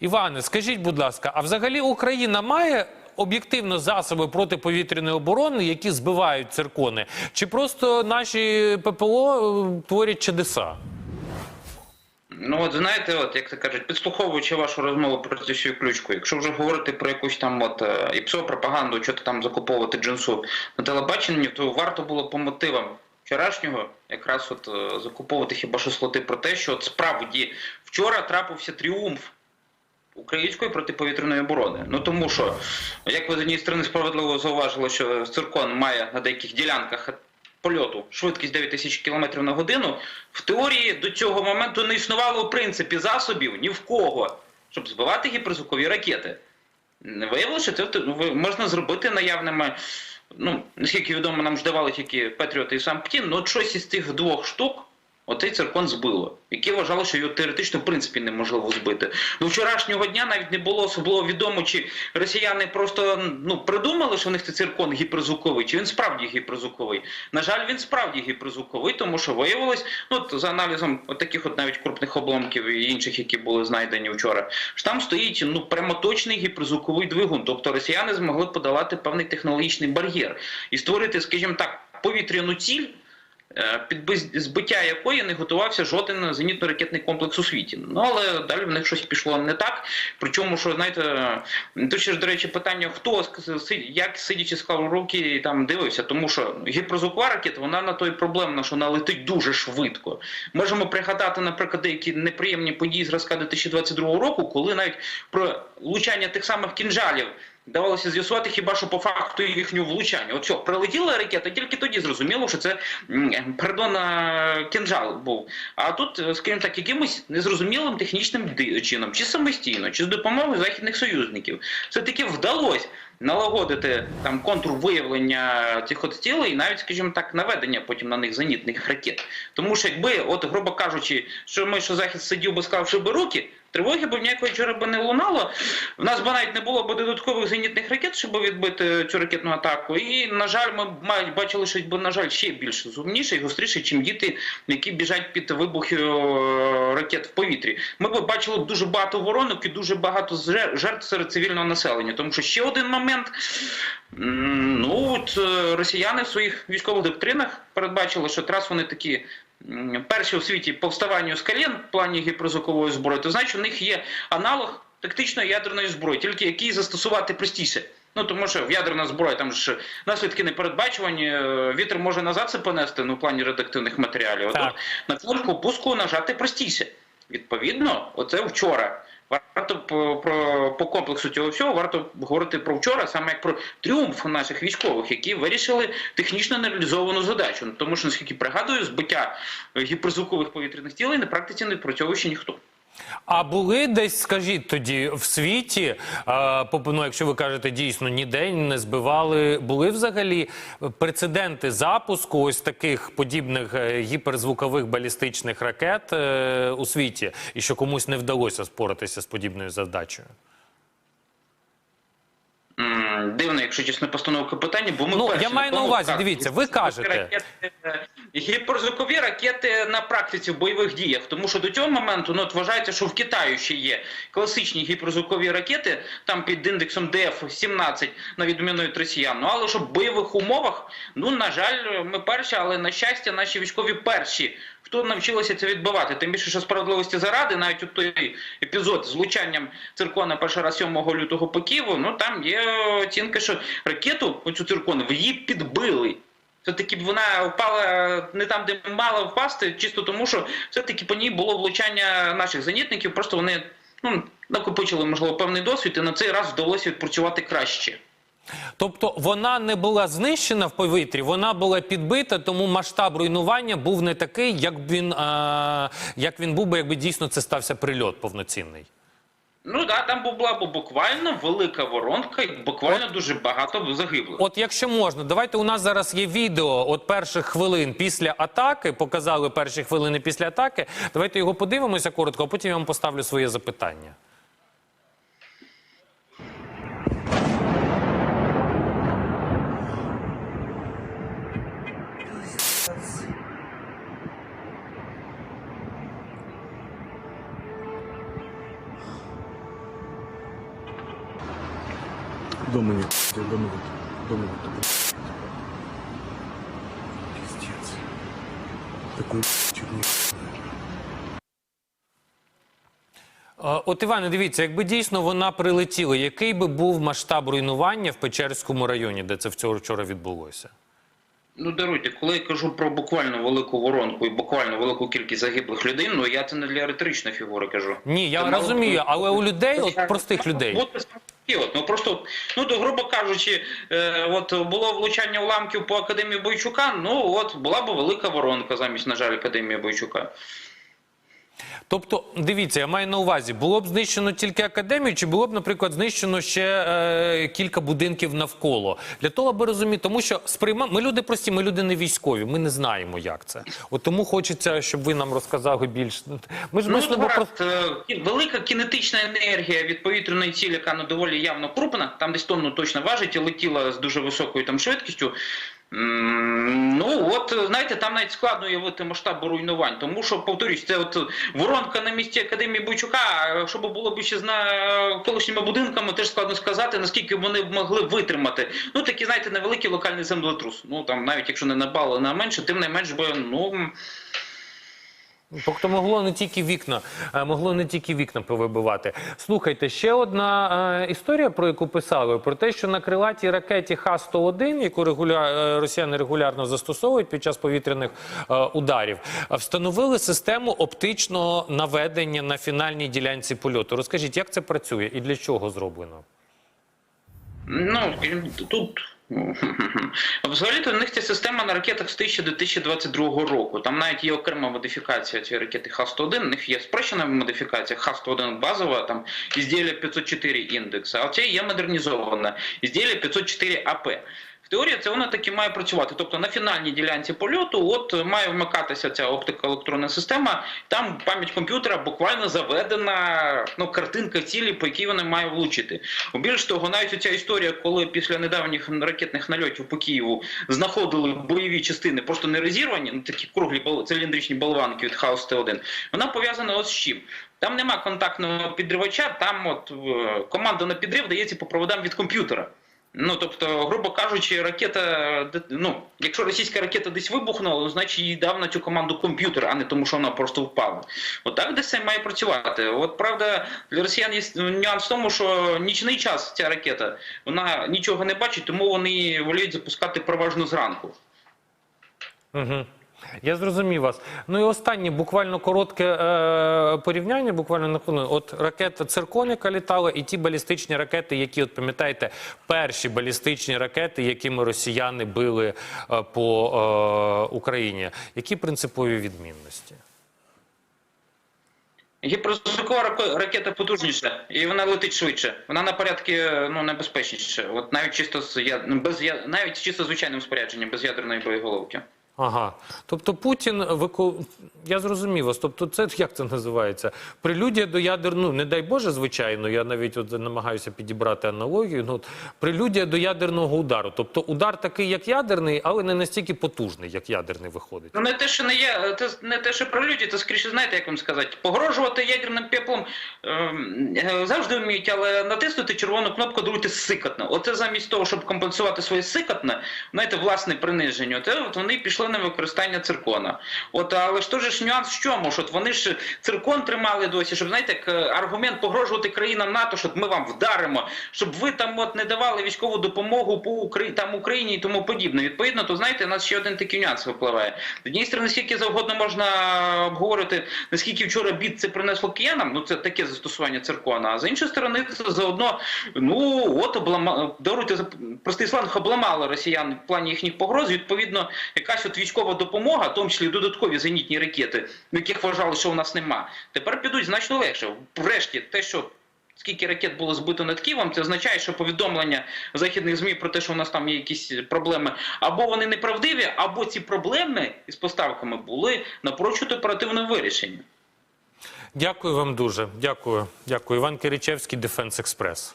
Іване, скажіть, будь ласка, а взагалі Україна має об'єктивно засоби протиповітряної оборони, які збивають циркони? Чи просто наші ППО е, творять чудеса? Ну от знаєте, от як то кажуть, підслуховуючи вашу розмову про цю ключку, якщо вже говорити про якусь там от е, ІПСО пропаганду, що там закуповувати джинсу на телебаченні, то варто було по мотивам вчорашнього якраз от е, закуповувати хіба що слоти про те, що от справді вчора трапився тріумф. Української протиповітряної оборони. Ну тому що, як ви з однієї сторони справедливо зауважили, що циркон має на деяких ділянках польоту швидкість 9 тисяч км на годину, в теорії до цього моменту не існувало в принципі засобів ні в кого, щоб збивати гіперзвукові ракети. Виявилося, що це ну, можна зробити наявними. Ну, наскільки відомо, нам ж давали тільки Петріот і сам Птін, ну щось із цих двох штук оцей циркон збило, які вважали, що його теоретично в принципі неможливо збити. До вчорашнього дня навіть не було особливо відомо, чи росіяни просто ну придумали, що в них цей циркон гіперзвуковий, чи він справді гіперзвуковий. На жаль, він справді гіперзвуковий, тому що виявилось, ну за аналізом от таких от навіть крупних обломків і інших, які були знайдені вчора, що там стоїть ну прямо точний гіперзвуковий двигун. Тобто росіяни змогли подолати певний технологічний бар'єр і створити, скажімо так, повітряну ціль. Е, Під збиття якої не готувався жоден зенітно-ракетний комплекс у світі. Ну але далі в них щось пішло не так. Причому, що знаєте, тут ще ж, до речі, питання, хто як сидячи склав руки і там дивився, тому що гіперзвукова ракета, вона на той проблемна, що вона летить дуже швидко. Можемо пригадати, наприклад, деякі неприємні події зразка 2022 року, коли навіть про влучання тих самих кінжалів. Давалося з'ясувати хіба що по факту їхнього влучання. От що, прилетіла ракета, тільки тоді зрозуміло, що це пардон, кінжал був. А тут, е, скажімо так, якимось незрозумілим технічним чином, чи самостійно, чи з допомогою західних союзників, все-таки вдалося налагодити там контур виявлення цих от цілей, і навіть, скажімо так, наведення потім на них зенітних ракет. Тому що якби, от, грубо кажучи, що ми, що захід сидів би склавши би руки. Тривоги б ніякої вчора би не лунало. В нас би навіть не було б додаткових зенітних ракет, щоб відбити цю ракетну атаку. І, на жаль, ми май- бачили, що на жаль, ще більш зумніше і гостріше, чим діти, які біжать під вибухи ракет в повітрі. Ми б бачили дуже багато воронок і дуже багато жертв серед цивільного населення. Тому що ще один момент. Ну от е, росіяни в своїх військових доктринах передбачили, що раз вони такі перші у світі повставанню з колін в плані гіперзвукової зброї, то значить у них є аналог тактичної ядерної зброї, тільки який застосувати простіше. Ну тому що в ядерна зброя там ж наслідки непередбачувані, е, вітер може назад це понести ну, в плані редактивних матеріалів. А Так. тут на кнопку пуску нажати простіше. Відповідно, оце вчора. Варто по, про, по комплексу цього всього варто говорити про вчора, саме як про тріумф наших військових, які вирішили технічно нереалізовану задачу. Тому що, наскільки пригадую, збиття е, гіперзвукових повітряних цілей на практиці не працьовує ще ніхто. А були десь, скажіть тоді, в світі, ну, якщо ви кажете, дійсно ніде не збивали, були взагалі прецеденти запуску ось таких подібних е, гіперзвукових балістичних ракет е, у світі, і що комусь не вдалося споратися з подібною задачею? М, Дивно, якщо чесно, постановка питання, бо ми Ну, перші я маю на увазі, дивіться, ви кажете- ракети, гіперзвукові ракети на практиці в бойових діях, тому що до цього моменту ну, от вважається, що в Китаї ще є класичні гіперзвукові ракети, там під індексом ДФ-17, на відміну від росіян. Ну, але щоб в бойових умовах, ну, на жаль, ми перші, але на щастя, наші військові перші. Хто навчилися це відбивати? Тим більше, що справедливості заради, навіть у той епізод з влучанням циркона перший раз 7 лютого по Києву, ну там є оцінка, що ракету, оцю циркону, її підбили. Все-таки б вона впала не там, де мала впасти, чисто тому, що все-таки по ній було влучання наших зенітників, просто вони ну, накопичили, можливо, певний досвід, і на цей раз вдалося відпрацювати краще. Тобто вона не була знищена в повітрі, вона була підбита, тому масштаб руйнування був не такий, як він, е, як він був би, якби дійсно це стався прильот повноцінний. Ну да, там була б буквально велика воронка, і буквально дуже багато загиблих. От якщо можна, давайте у нас зараз є відео от перших хвилин після атаки. Показали перші хвилини після атаки. Давайте його подивимося коротко, а потім я вам поставлю своє запитання. Дома мене. До мене. нет. Дома. Пиздец. Такой чуть Е, От Іване, дивіться, якби дійсно вона прилетіла, який би був масштаб руйнування в Печерському районі, де це вчора відбулося? Ну, даруйте, коли я кажу про буквально велику воронку і буквально велику кількість загиблих людей, ну я це не для риторичної фігури кажу. Ні, я Це розумію, але у людей, от простих людей. От, от, ну просто, ну то, грубо кажучи, е, от було влучання уламків по академії Бойчука. Ну от була б велика воронка замість, на жаль, академії Бойчука. Тобто, дивіться, я маю на увазі, було б знищено тільки академію, чи було б, наприклад, знищено ще е, кілька будинків навколо? Для того, аби розуміти, тому що сприйма... ми люди прості, ми люди не військові, ми не знаємо, як це. От тому хочеться, щоб ви нам розказали більше. Ми ж Ну, мислимо про е, велика кінетична енергія від повітряної цілі, яка ну, доволі явно крупна, там десь тонну точно важить і летіла з дуже високою там швидкістю. Ну от знаєте, там навіть складно уявити масштаб руйнувань, тому що повторюсь, це от воронка на місці академії Бойчука. Якщо було б ще з колишніми будинками, теж складно сказати, наскільки вони могли витримати. Ну такі, знаєте, невеликий локальний землетрус. Ну там навіть якщо не напали на менше, тим не менш би ну. Тобто могло не тільки вікна, е, могло не тільки вікна повибивати. Слухайте, ще одна е, історія, про яку писали, про те, що на крилатій ракеті Х-101, яку регуля... е, росіяни регулярно застосовують під час повітряних е, ударів, встановили систему оптичного наведення на фінальній ділянці польоту. Розкажіть, як це працює і для чого зроблено? Ну, тут. Взагалі-то в них ця система на ракетах з 2022 року. Там навіть є окрема модифікація цієї ракети Х-101, в них є спрощена модифікація Х-101 базова, там ізділля 504 індекс, а оце є модернізована ізділля 504 АП. В теорії це воно таки має працювати. Тобто на фінальній ділянці польоту от має вмикатися ця оптико-електронна система. Там пам'ять комп'ютера буквально заведена ну, картинка цілі, по якій вона має влучити. Більш того, навіть ця історія, коли після недавніх ракетних нальотів по Києву знаходили бойові частини, просто не розірвані, ну такі круглі циліндричні болванки від Хаус Т1, вона пов'язана ось з чим. Там нема контактного підривача, там от е, команда на підрив дається по проводам від комп'ютера. Ну, тобто, грубо кажучи, ракета, ну, якщо російська ракета десь вибухнула, ну, значить їй дав на цю команду комп'ютер, а не тому, що вона просто впала. Отак десь це має працювати. От правда, для росіян є нюанс в тому, що нічний час ця ракета вона нічого не бачить, тому вони воліють запускати переважно зранку. Угу. Я зрозумів вас. Ну і останнє, буквально коротке е, порівняння, буквально на хвилину. От ракета Циркон, яка літала, і ті балістичні ракети, які, от пам'ятаєте, перші балістичні ракети, якими росіяни били е, по е, Україні. Які принципові відмінності? Гіперзвукова ракета потужніша, і вона летить швидше. Вона на порядки ну, небезпечніша. От навіть чисто з без навіть чисто звичайним спорядженням, без ядерної боєголовки. Ага. Тобто Путін вику... Я зрозумів вас. Тобто, це як це називається? Прелюдія до ядерного, не дай Боже, звичайно, я навіть от намагаюся підібрати аналогію. Ну, от, прелюдія до ядерного удару. Тобто удар такий, як ядерний, але не настільки потужний, як ядерний виходить. Ну не те, що не є, це не те, що про люди, це скоріше, знаєте, як вам сказати, погрожувати ядерним пеплом е, завжди вміють, але натиснути червону кнопку друти сикатно. Оце замість того, щоб компенсувати своє сикатне, знаєте, власне приниження, оце от вони пішли на використання циркона. От, але ж теж ж нюанс в чому? Що вони ж циркон тримали досі, щоб знаєте, як е, аргумент погрожувати країнам НАТО, що от ми вам вдаримо, щоб ви там от не давали військову допомогу по Украї... там Україні і тому подібне. Відповідно, то знаєте, у нас ще один такий нюанс випливає. З однієї сторони, скільки завгодно можна обговорити, наскільки вчора бід це принесло киянам, ну це таке застосування циркона. А з іншої сторони, це заодно, ну от облама... даруйте простий сланг, обламали росіян в плані їхніх погроз. Відповідно, якась от військова допомога, в тому числі додаткові зенітні ракети, яких вважали, що у нас нема, тепер підуть значно легше. Врешті, те, що Скільки ракет було збито над Києвом, це означає, що повідомлення західних ЗМІ про те, що у нас там є якісь проблеми, або вони неправдиві, або ці проблеми із поставками були напрочуд оперативно вирішені. Дякую вам дуже. Дякую. Дякую. Іван Киричевський, Дефенс Експрес.